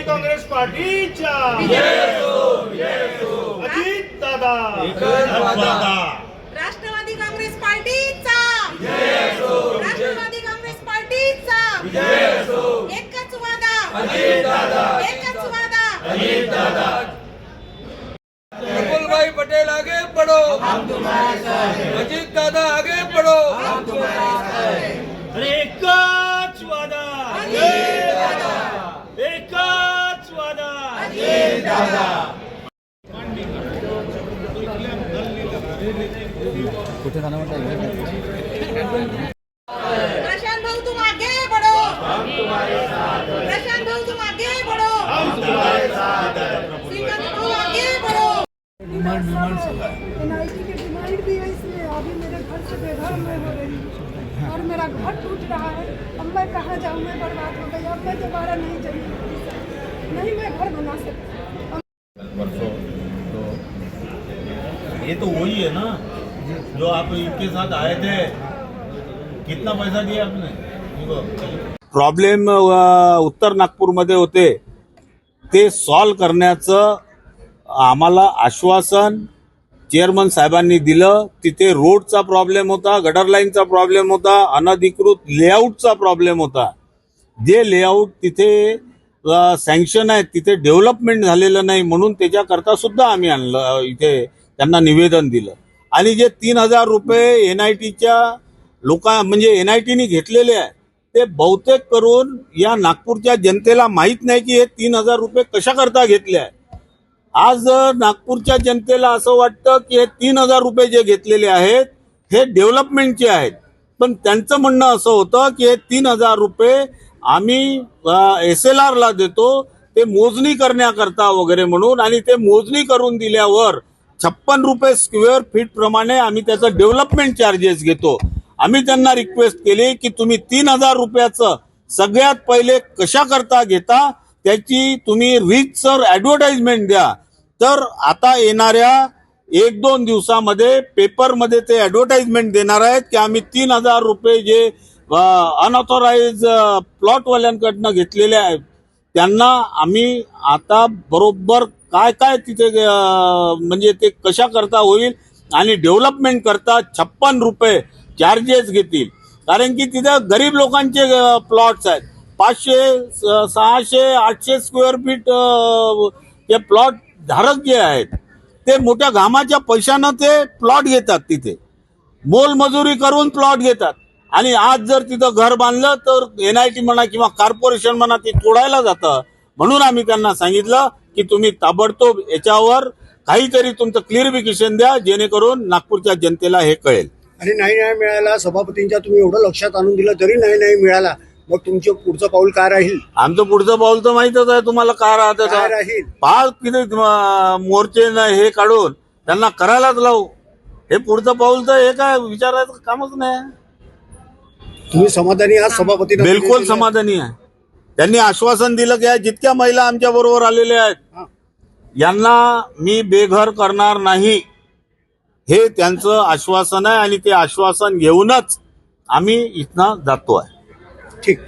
राष्ट्रवादी काँग्रेस पार्टीच्या. अजित दादा. राष्ट्रवादी काँग्रेस पार्टीचा. राष्ट्रवादी काँग्रेस पार्टीचा. एकच वादा. एकच वादा. प्रफुल्ल भाई पटेल आगे बढ़ो। अजीत दादा आगे वादा प्रशांत भाऊ, तुम आगे बढ़ो। प्रशांत भाऊ, तुम आगे बढ़ो। श्रीकांत भाऊ, आगे बढ़ो। एनआईटी की डिमांड भी है इसमें अभी मेरे घर से बेघर मैं हो रही हूँ और मेरा घर टूट रहा है। अब मैं कहाँ जाऊँ? मैं बर्बाद हो गई। अब मैं दोबारा नहीं चाहिए नहीं मैं घर बना सकती परसों तो ये तो वही है ना जो आप इनके साथ आए थे कितना पैसा दिया आपने? प्रॉब्लेम उत्तर नागपूरमध्ये होते. ते सॉल्व करण्याचं आम्हाला आश्वासन चेअरमन साहेबांनी दिलं. तिथे रोडचा प्रॉब्लेम होता गटर लाईनचा प्रॉब्लेम होता अनधिकृत लेआउटचा प्रॉब्लेम होता. जे लेआउट तिथे सँक्शन आहे. तिथे डेव्हलपमेंट झालेलं नाही म्हणून त्याच्याकरता सुद्धा आम्ही आणलं इथे त्यांना निवेदन दिलं. आणि जे तीन हजार रुपये एन आय टीच्या लोका म्हणजे एन आय टीने घेतलेले आहे ते बहुतेक करून या नागपूरच्या जनतेला माहीत नाही की हे तीन हजार रुपये कशाकरता घेतले आहे. आज नागपूरच्या जनतेला असं वाटतं की हे तीन हजार रुपये जे घेतलेले आहेत हे डेव्हलपमेंटचे आहेत. पण त्यांचं म्हणणं असं होतं की हे तीन हजार रुपये आम्ही एस एल आरला देतो ते मोजणी करण्याकरता वगैरे म्हणून आणि ते मोजणी करून दिल्यावर छप्पन रुपये स्क्वेअर फीट प्रमाणे आम्ही त्याचं डेव्हलपमेंट चार्जेस घेतो. आम्ही त्यांना रिक्वेस्ट केली की तुम्ही तीन हजार रुपयाचं सगळ्यात पहिले कशा करता घेता त्याची तुम्ही रीच सर ऍडव्हर्टाइजमेंट द्या. तर आता येणाऱ्या एक दोन दिवसामध्ये पेपरमध्ये ते ऍडव्हर्टाइजमेंट देणार आहेत की आम्ही तीन हजार रुपये जे अनऑथोराईज प्लॉटवाल्यांकडनं घेतलेले आहेत त्यांना आम्ही आता बरोबर काय काय तिथे म्हणजे ते कशा करता होईल आणि डेव्हलपमेंट करता छप्पन रुपये चार्जेस घेतील. कारण की तिथं गरीब लोकांचे प्लॉट्स आहेत. पाचशे स- सहाशे आठशे स्क्वेअर फीट अं, ते प्लॉट धारक जे आहेत ते मोठ्या घामाच्या पैशानं ते प्लॉट घेतात तिथे. मोलमजुरी करून प्लॉट घेतात. आणि आज जर तिथं घर बांधलं तर एनआयटी म्हणा किंवा कॉर्पोरेशन म्हणा ते तोडायला जातं. म्हणून आम्ही त्यांना सांगितलं की तुम्ही ताबडतोब याच्यावर काहीतरी तुमचं क्लिअरिफिकेशन द्या जेणेकरून नागपूरच्या जनतेला हे कळेल. आणि नाही नाही मिळाला सभापतींच्या तुम्ही एवढं लक्षात आणून दिलं तरी नाही नाही मिळाला. मग तुमचं पुढचं पाऊल काय राहील? आमचं पुढचं पाऊल तर माहितच आहे तुम्हाला काय काय राहतं राहील? फार किती अं, मोर्चे न हे काढून त्यांना करायलाच लावू. हे पुढचं पाऊल तर हे काय विचारायचं कामच नाही. तुम्ही समाधानी आहात? सभापती बिलकुल समाधानी आहे. त्यांनी आश्वासन दिलं की जितक्या महिला आमच्या बरोबर आलेल्या आहेत यांना मी बेघर करणार नाही. हे त्यांचं आश्वासन आहे आणि ते आश्वासन घेऊनच आम्ही इथनं जातो आहे ठीक.